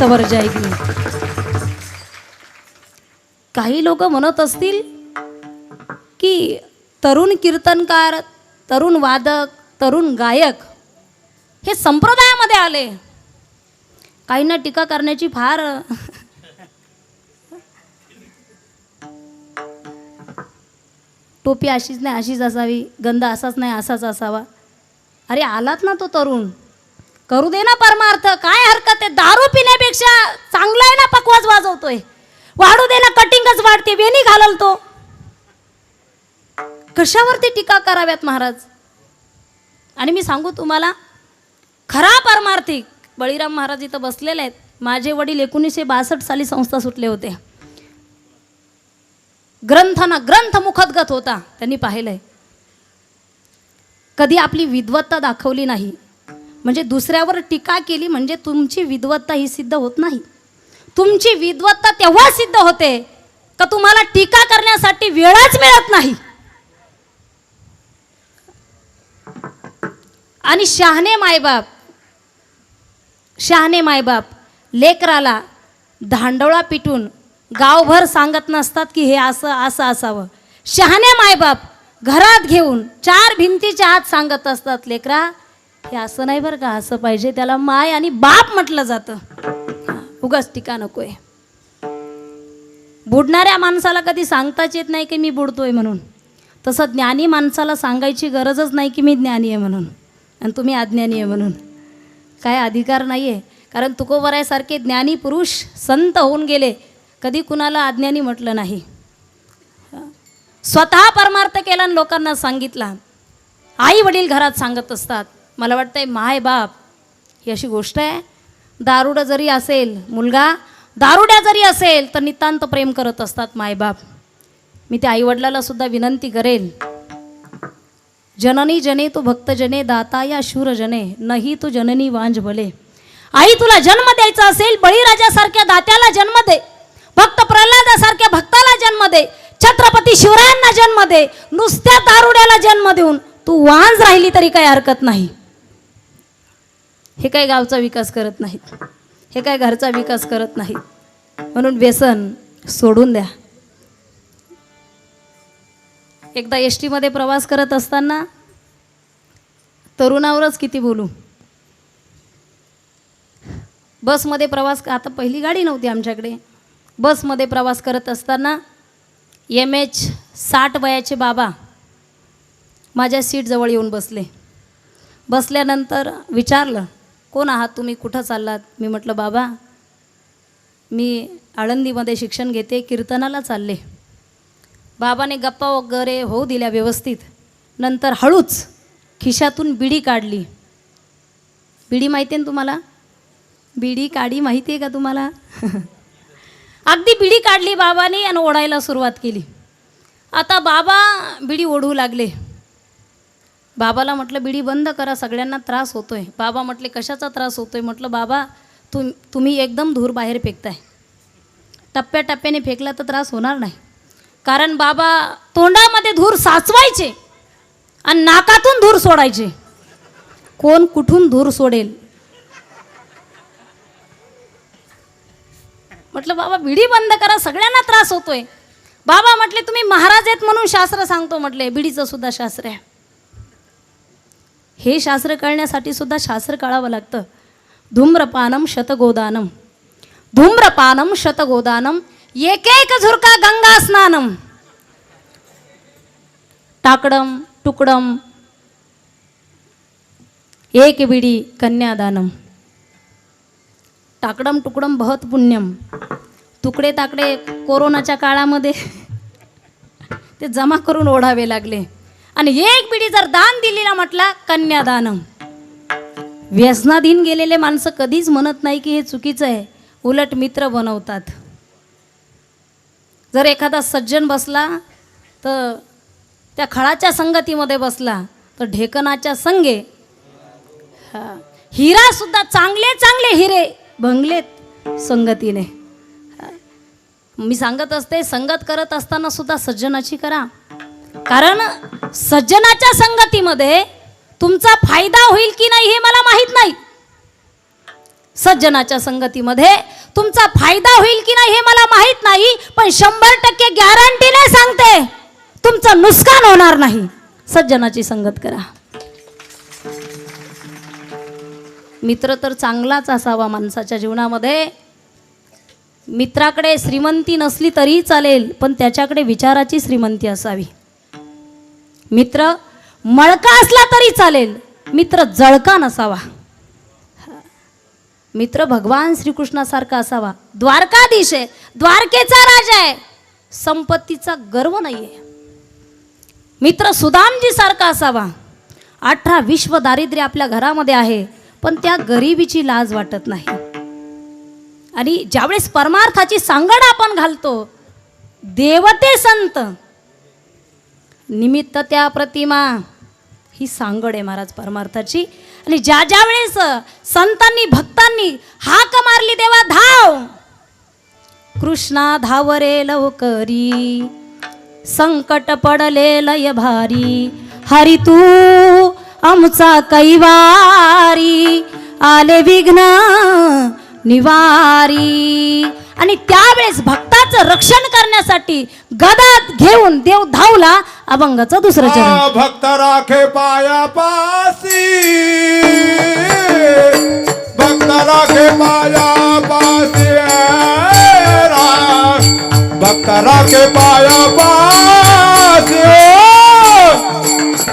सवर जायगी काही लोक म्हणत असतील की तरुण कीर्तनकार तरुण वादक तरुण गायक हे संप्रदायामध्ये आले. काहींना टीका करण्याची फार टोपी अशीच नाही अशीच असावी गंध असाच नाही असाच असावा. अरे आलात ना तो तरुण. करू दे ना परमार्थ. काय हरकत आहे? दारू पिण्यापेक्षा चांगला आहे ना पकवाज वाजवतोय. वाढू दे ना कटिंगच वाढते. वेणी घालल तो. कशावरती टीका कराव्यात महाराज? आणि मी सांगू तुम्हाला खरा परमार्थिक बळीराम महाराज इथं बसलेले आहेत. माझे वडील एकोणीसशे बासष्ट साली संस्था सुटले होते. ग्रंथाना ग्रंथ मुखदगत होता. त्यांनी पाहिलंय. कधी आपली विद्वत्ता दाखवली नाही. म्हणजे दुसऱ्यावर टीका केली म्हणजे तुमची विद्वत्ता ही सिद्ध होत नाही. तुमची विद्वत्ता तेव्हा सिद्ध होते का तुम्हाला टीका करण्यासाठी वेळच मिळत नाही. आणि शहाणे मायबाप शहाणे मायबाप लेकराला धांडोळा पिटून गावभर सांगत नसतात की हे असं असं असावं. शहाणे मायबाप घरात घेऊन चार भिंतीच्या आत सांगत असतात लेकरा हे असं नाही बरं का असं पाहिजे. त्याला माय आणि बाप म्हटलं जातं. उगाच टीका नकोय. बुडणाऱ्या माणसाला कधी सांगताच येत नाही की मी बुडतोय म्हणून. तसं ज्ञानी माणसाला सांगायची गरजच नाही की मी ज्ञानी आहे म्हणून आणि तुम्ही अज्ञानी आहे म्हणून. काय अधिकार नाही आहे कारण तुकोबरायसारखे ज्ञानी पुरुष संत होऊन गेले कधी कुणाला अज्ञानी म्हटलं नाही. स्वतः परमार्थ केला आणि लोकांना सांगितला. आई वडील घरात सांगत असतात मला वाटतंय माय बाप ही अशी गोष्ट आहे. दारुडा जरी असेल मुलगा दारुड्या जरी असेल तर नितांत प्रेम करत असतात मायबाप मी त्या आईवडिलाला सुद्धा विनंती करेल जननी जने तू भक्तजने दाता या शूरजने नाही तू जननी वांज भले. आई तुला जन्म द्यायचा असेल बळीराजासारख्या दात्याला जन्म दे. भक्त प्रल्हादासारख्या भक्ताला जन्म दे. छत्रपती शिवरायांना जन्म दे. नुसत्या दारुड्याला जन्म देऊन तू वांज राहिली तरी काही हरकत नाही. हे काय गावचा विकास करत नाहीत. हे काय घरचा विकास करत नाहीत. म्हणून व्यसन सोडून द्या. एकदा एस टीमध्ये प्रवास करत असताना तरुणावरच किती बोलू? बसमध्ये प्रवास आता पहिली गाडी नव्हती आमच्याकडे. बसमध्ये प्रवास करत असताना एम एच साठ वयाचे बाबा माझ्या सीटजवळ येऊन बसले. बसल्यानंतर विचारलं कोण आहात तुम्ही? कुठं चाललात? मी म्हटलं बाबा मी आळंदीमध्ये शिक्षण घेते कीर्तनाला चालले. बाबाने गप्पा वगैरे होऊ दिल्या व्यवस्थित. नंतर हळूच खिशातून बिडी काढली. बिडी माहिती आहे ना तुम्हाला? बिडी काढी माहिती आहे का तुम्हाला? अगदी बिडी काढली बाबाने आणि ओढायला सुरुवात केली. आता बाबा बिडी ओढू लागले. बाबाला म्हटलं बिडी बंद करा सगळ्यांना त्रास होतो आहे बाबा म्हटले कशाचा त्रास होतो आहे म्हटलं बाबा तुम तुम्ही एकदम धूर बाहेर फेकताय. टप्प्याटप्प्याने फेकला तर त्रास होणार नाही. कारण बाबा तोंडामध्ये धूर साचवायचे आणि नाकातून धूर सोडायचे. कोण कुठून धूर सोडेल? म्हटलं बाबा बिडी बंद करा सगळ्यांना त्रास होतोय. बाबा म्हटले तुम्ही महाराज आहेत म्हणून शास्त्र सांगतो. म्हटले बिडीचं सुद्धा शास्त्र आहे. हे शास्त्र कळण्यासाठी सुद्धा शास्त्र कळावं लागतं. धूम्रपानम शतगोदानम धूम्रपानम शतगोदानम एक एक झुरका गंगा स्नानम टाकडम तुकडम एक बिडी कन्यादानम टाकडम तुकडम बहत पुण्यम तुकडे ताकडे कोरोनाच्या काळामध्ये ते जमा करून ओढावे लागले. आणि एक बिडी जर दान दिलेला म्हटला कन्यादानम. व्यसनाधीन गेलेले माणसं कधीच म्हणत नाही की हे चुकीचं आहे. उलट मित्र बनवतात. जर एखादा सज्जन बसला तर त्या खळाच्या संगतीमध्ये बसला तर ढेकणाच्या संगे. हा. हिरा सुद्धा चांगले चांगले हिरे भंगलेत संगतीने. मी सांगत असते संगत करत असताना सुद्धा सज्जनाची करा. कारण सज्जनाच्या संगतीमध्ये तुमचा फायदा होईल की नाही हे मला माहीत नाही. सज्जनाच्या संगतीमध्ये तुमचा फायदा होईल की नाही हे मला माहीत नाही पण शंभर टक्के गॅरंटीने सांगते तुमचं नुकसान होणार नाही. सज्जनाची संगत करा. मित्र तर चांगलाच असावा माणसाच्या जीवनामध्ये. मित्राकडे श्रीमंती नसली तरीही चालेल पण त्याच्याकडे विचाराची श्रीमंती असावी. मित्र मळका असला तरी चालेल. मित्र जळका नसावा. मित्र भगवान श्रीकृष्णासारखा असावा. द्वारकाधीश आहे. द्वारकेचा राजा आहे. संपत्तीचा गर्व नाही आहे मित्र सुदामजी सारखा असावा. अठरा विश्व दारिद्र्य आपल्या घरामध्ये आहे पण त्या गरिबीची लाज वाटत नाही. आणि ज्यावेळेस परमार्थाची सांगड आपण घालतो देवते संत. निमित्त त्या प्रतिमा. ही सांगड आहे महाराज परमार्थाची. आणि ज्या ज्या वेळेस संतांनी भक्तांनी हाक मारली देवा धाव! कृष्णा धाव रे लवकरी संकट पडले लय भारी. हरी तू आमचा कैवारी आले विघ्न निवारी. आणि त्यावेळेस भक्ताचं रक्षण करण्यासाठी गदात घेऊन देव धावला अभंगाचं दुसरं चरण. भक्त राखे पाया पासी भक्त राखे पाया पासी. भक्त राखे पाया पासी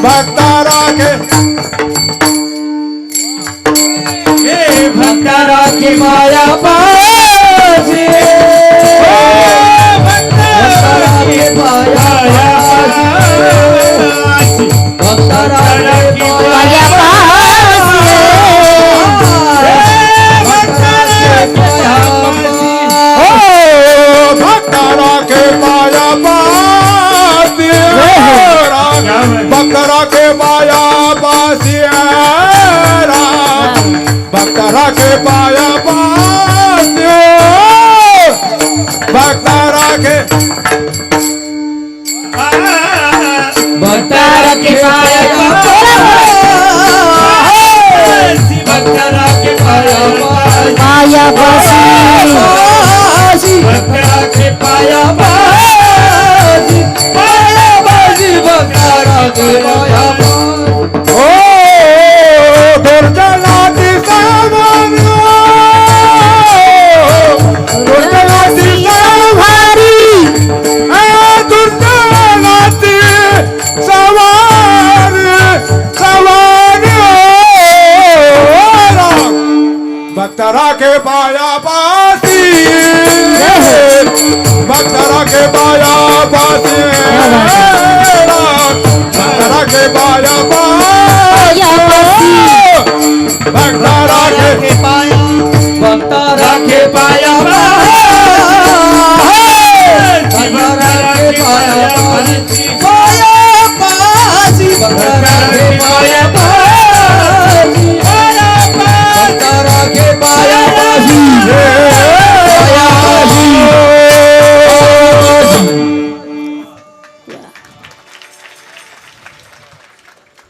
भक्त राखे. हे भक्त राखी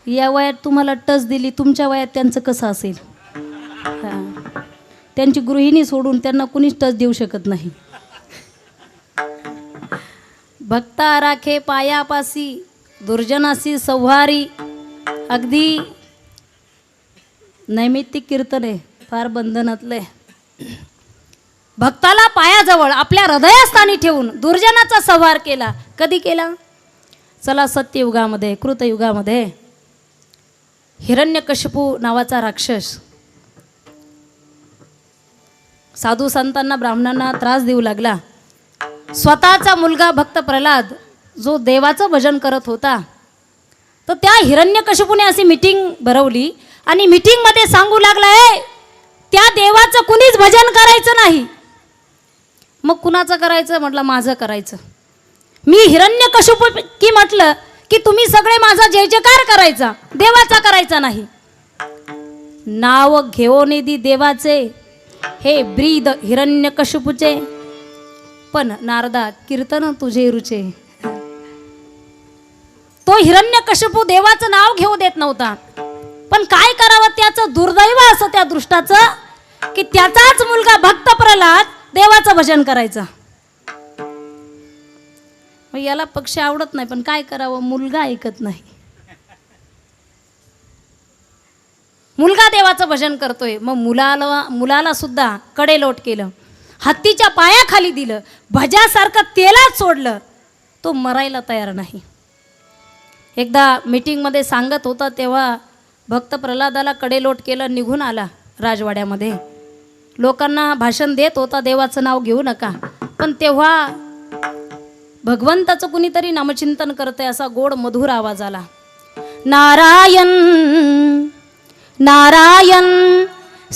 या वयात तुम्हाला टच दिली तुमच्या वयात त्यांचं कसं असेल? हां. त्यांची गृहिणी सोडून त्यांना कुणीच टच देऊ शकत नाही. भक्ता राखे पायापासी दुर्जनासी सौहारी. अगदी नैमित्तिक कीर्तन आहे फार बंधनातलं. आहे भक्ताला पायाजवळ आपल्या हृदयस्थानी ठेवून दुर्जनाचा संहार केला. कधी केला? चला सत्ययुगामध्ये कृतयुगामध्ये. हिरण्यकशपू नावाचा राक्षस. साधू संतांना ब्राह्मणांना त्रास देऊ लागला. स्वतःचा मुलगा भक्त प्रल्हाद जो देवाचं भजन करत होता तर त्या हिरण्यकशिपूने अशी मिटिंग भरवली आणि मिटिंगमध्ये सांगू लागला "ए, त्या देवाचं कुणीच भजन करायचं नाही. मग कुणाचं करायचं? म्हटलं माझं करायचं. मी हिरण्यकशिपू की म्हटलं की तुम्ही सगळे माझा जय जयकार करायचा देवाचा करायचा नाही. नाव घेऊन दी देवाचे हे ब्रीद हिरण्यकशिपूचे. पण नारदा कीर्तन तुझे रुचे. तो हिरण्यकशिपू देवाचं नाव घेऊ देत नव्हता. पण काय करावं त्याचं दुर्दैव असं त्या दृष्टाचं की त्याचाच मुलगा भक्त प्रल्हाद देवाचं भजन करायचा. याला पक्ष आवडत नाही पण काय करावं? मुलगा ऐकत नाही. मुलगा देवाचं भजन करतोय. मग मुलाला मुलाला सुद्धा कडेलोट केलं. हत्तीच्या पायाखाली दिलं. भज्यासारखं तेलात सोडलं. तो मरायला तयार नाही. एकदा मीटिंगमध्ये सांगत होता तेव्हा भक्त प्रल्हादाला कडेलोट केलं निघून आला राजवाड्यामध्ये. लोकांना भाषण देत होता देवाचं नाव घेऊ नका. पण तेव्हा भगवंताचं कुणीतरी नामचिंतन करतंय असा गोड मधुर आवाज आला. नारायण नारायण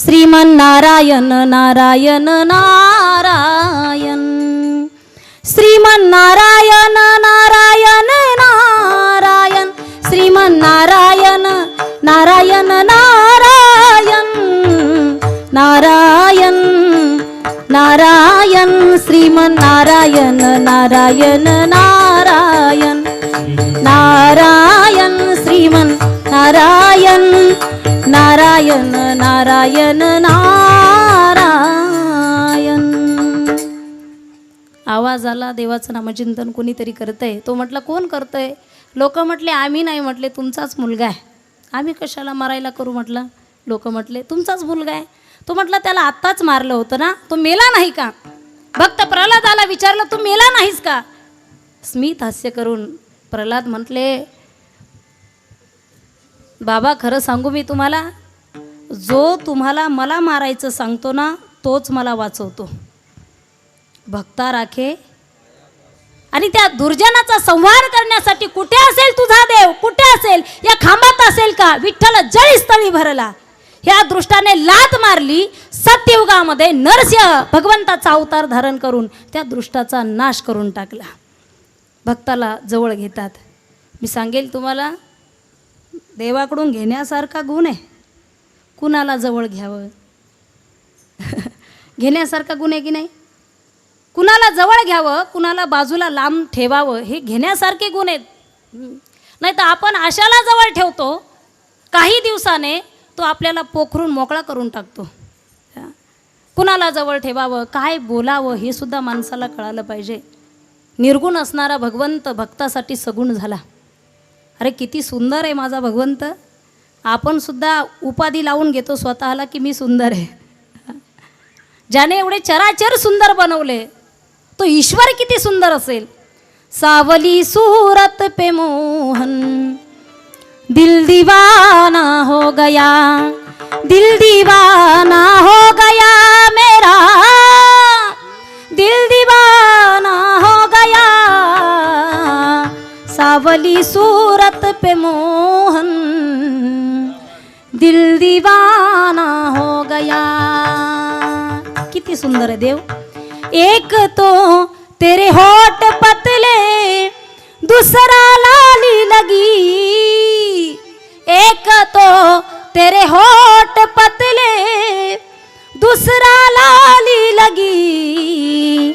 श्रीमन नारायण नारायण नारायण श्रीमन नारायण नारायण नारायण श्रीमन नारायण नारायण नारायण नारायण नारायण श्रीमन नारायण नारायण नारायण नारायण श्रीमन नारायण नारायण नारायण नारायण. आवाज आला देवाचं नामचिंतन कोणीतरी करतंय. तो म्हटला कोण करतंय? लोक म्हटले आम्ही नाही म्हटले तुमचाच मुलगा आहे. आम्ही कशाला मारायला करू? म्हटलं. लोक म्हटले तुमचाच मुलगा आहे. तो म्हटला त्याला आत्ताच मारलं होतं ना? तो मेला नाही का? भक्त प्रल्हादाला विचारलं तू मेला नाहीस का? स्मित हास्य करून प्रल्हाद म्हटले बाबा खरं सांगू मी तुम्हाला? जो तुम्हाला मला मारायचं सांगतो ना तोच मला वाचवतो. भक्ता राखे. आणि त्या दुर्जनाचा संहार करण्यासाठी कुठे असेल तुझा देव? कुठे असेल? या खांबात असेल का? विठ्ठल जळीस्थळी भरला. ह्या दृष्टाने लात मारली सत्ययुगामध्ये नरसिंह भगवंताचा अवतार धारण करून त्या दृष्टाचा नाश करून टाकला. भक्ताला जवळ घेतात. मी सांगेल तुम्हाला देवाकडून घेण्यासारखा गुण आहे. कुणाला जवळ घ्यावं? घेण्यासारखा गुण आहे की नाही? कुणाला जवळ घ्यावं कुणाला बाजूला लांब ठेवावं हे घेण्यासारखे गुण आहेत. नाही तर आपण अशाला जवळ ठेवतो काही दिवसाने तो आपल्याला पोखरून मोकळा करून टाकतो. कुणाला जवळ ठेवावं काय बोलावं हे सुद्धा माणसाला कळालं पाहिजे. निर्गुण असणारा भगवंत भक्तासाठी सगुण झाला. अरे किती सुंदर आहे माझा भगवंत. आपण सुद्धा उपाधी लावून घेतो स्वतःला की मी सुंदर आहे. ज्याने एवढे चराचर सुंदर बनवले तो ईश्वर किती सुंदर असेल. सावली सूरत पे मोहन दिल दीवाना हो गया दिल दीवाना हो गया. वाली सूरत पे मोहन दिल दीवाना हो गया। किती सुंदर है देव. एक तो तेरे होठ पतले दूसरा लाली लगी। एक तो तेरे होठ पतले दूसरा लाली लगी।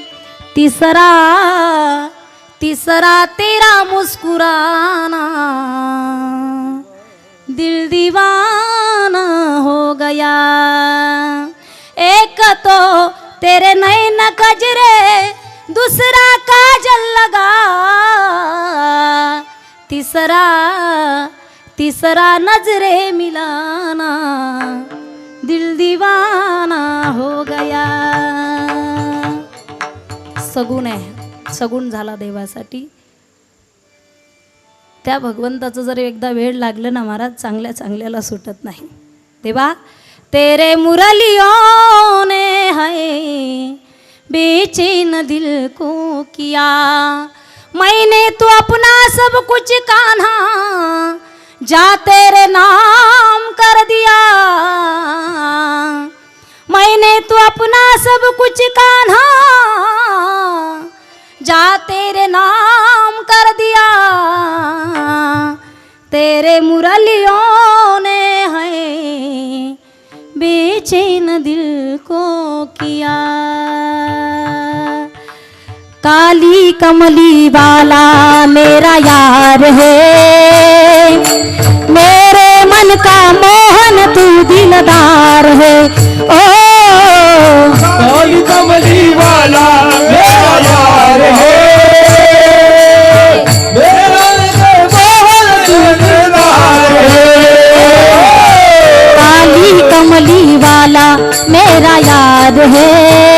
तीसरा तीसरा तेरा मुस्कुराना, दिल दीवाना हो गया। एक तो तेरे नैन कजरे, दूसरा काजल लगा। तीसरा तीसरा नजरे मिलाना, दिल दीवाना हो गया। सगुण आहे सगुण झाला देवासाठी. त्या भगवंताचं जर एकदा वेळ लागलं ना महाराज चांगल्या चांगल्याला सुटत नाही. देवा तेरे मुरलियों ने है बेचैन दिल को किया. मैंने तो अपना सब कुछ कान्हा जा तेरे नाम कर दिया. मैंने तो अपना सब कुछ कान्हा जा तेरे नाम कर दिया। तेरे मुरलियों ने है बेचैन दिल को किया। काली कमली वाला मेरा यार है। मेरे मन का मोहन तू दिलदार है। ओ है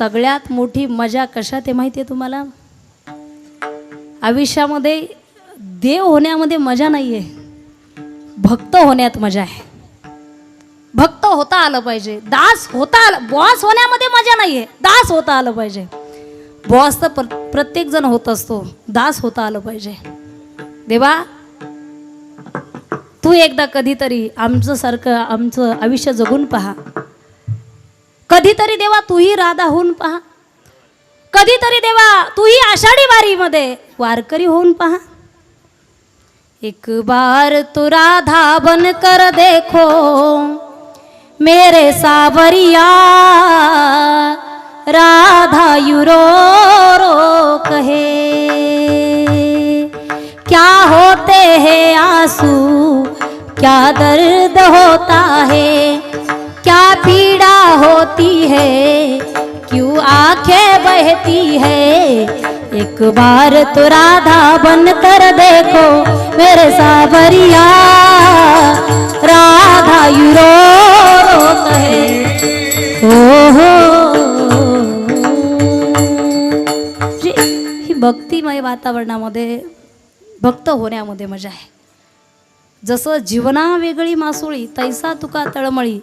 सगळ्यात मोठी मजा कशात आहे माहिती आहे तुम्हाला? आयुष्यामध्ये देव होण्यामध्ये मजा नाही आहे भक्त होण्यात मजा आहे. भक्त होता आलं पाहिजे. दास होता आलं बॉस होण्यामध्ये मजा नाही आहे दास होता आलं पाहिजे. बॉस तर प्र प्रत्येकजण होत असतो. दास होता आलं पाहिजे. देवा तू एकदा कधीतरी आमचं सारखं आमचं आयुष्य जगून पहा. कधीतरी देवा तूही राधा होऊन पहा. कधीतरी देवा तूही आषाढी वारीमध्ये वारकरी होऊन पहा. एक बार तू राधा बन कर देखो मेरे सावरिया राधा युरो रो कहे. क्या होते हैं आंसू क्या दर्द होता है क्या पीड़ा होती है? क्यों आंखें बहती है? एक बार तो राधा बन कर देखो मेरे सावरिया। राधा युरो कहे हो ही भक्तिमय वातावरणामध्ये भक्त होण्यामध्ये मजा आहे. जसं जीवना वेगळी मासोळी तैसा तुका तळमळी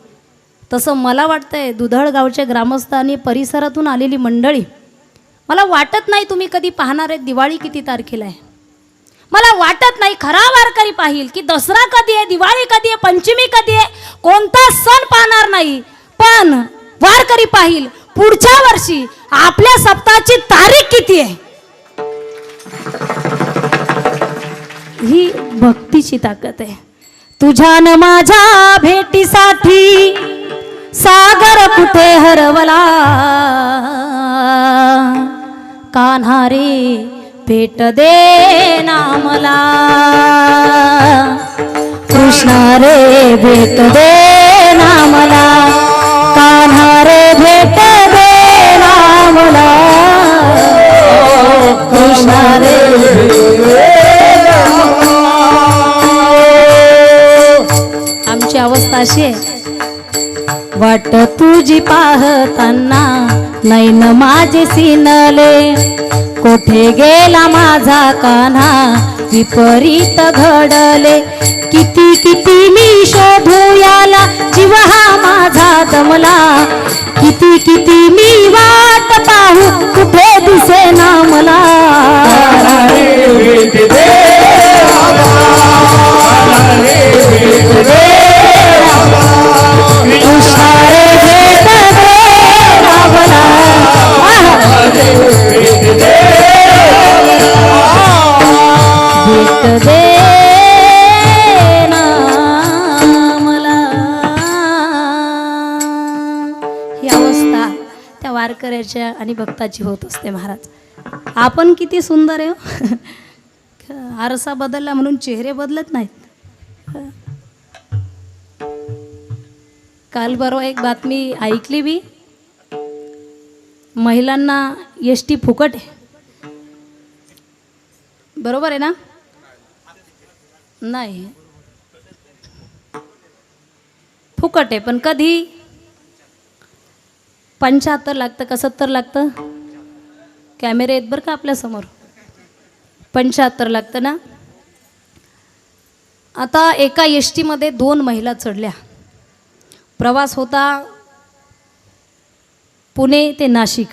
तसं मला वाटतंय दुधळ गावच्या ग्रामस्थ आणि परिसरातून आलेली मंडळी मला वाटत नाही तुम्ही कधी पाहणार आहे दिवाळी किती तारखेला आहे. मला वाटत नाही खरा वारकरी पाहिल की दसरा कधी आहे दिवाळी कधी आहे पंचमी कधी आहे कोणता सण पाहणार नाही. पण वारकरी पाहिल पुढच्या वर्षी आपल्या सप्ताहाची तारीख किती आहे? ही भक्तीची ताकद आहे. तुझ्या न माझ्या भेटीसाठी सागर कुठे हरवला? कान्हारे भेट दे नामला. कृष्णा रे भेट दे नामला. कान्हारे भेट दे नामला. कृष्णा रे आमची अवस्था अशी आहे. वाट तुझी पाहताना नैन माझे सिनले. कोठे गेला माझा कान्हा? विपरीत घडले. किती किती मी शोधू याला? जीव हा माझा दमला. किती किती मी वाट पाहू? कुठे दिसे ना मला? रे दे मला ही अवस्था त्या वारकऱ्याच्या आणि भक्ताची होत असते महाराज. आपण किती सुंदर आहे हो. आरसा बदलला म्हणून चेहरे बदलत नाहीत. काल बरोबर एक बातमी ऐकली बी. महिलांना एस टी फुकट आहे. बरोबर आहे ना? नाही. फुकट आहे पण कधी? पंच्याहत्तर लागतं का सत्तर लागतं? कॅमेरे आहेत बरं का आपल्यासमोर. पंच्याहत्तर लागतं ना? आता एका एस टीमध्ये दोन महिला चढल्या. प्रवास होता पुणे ते नाशिक.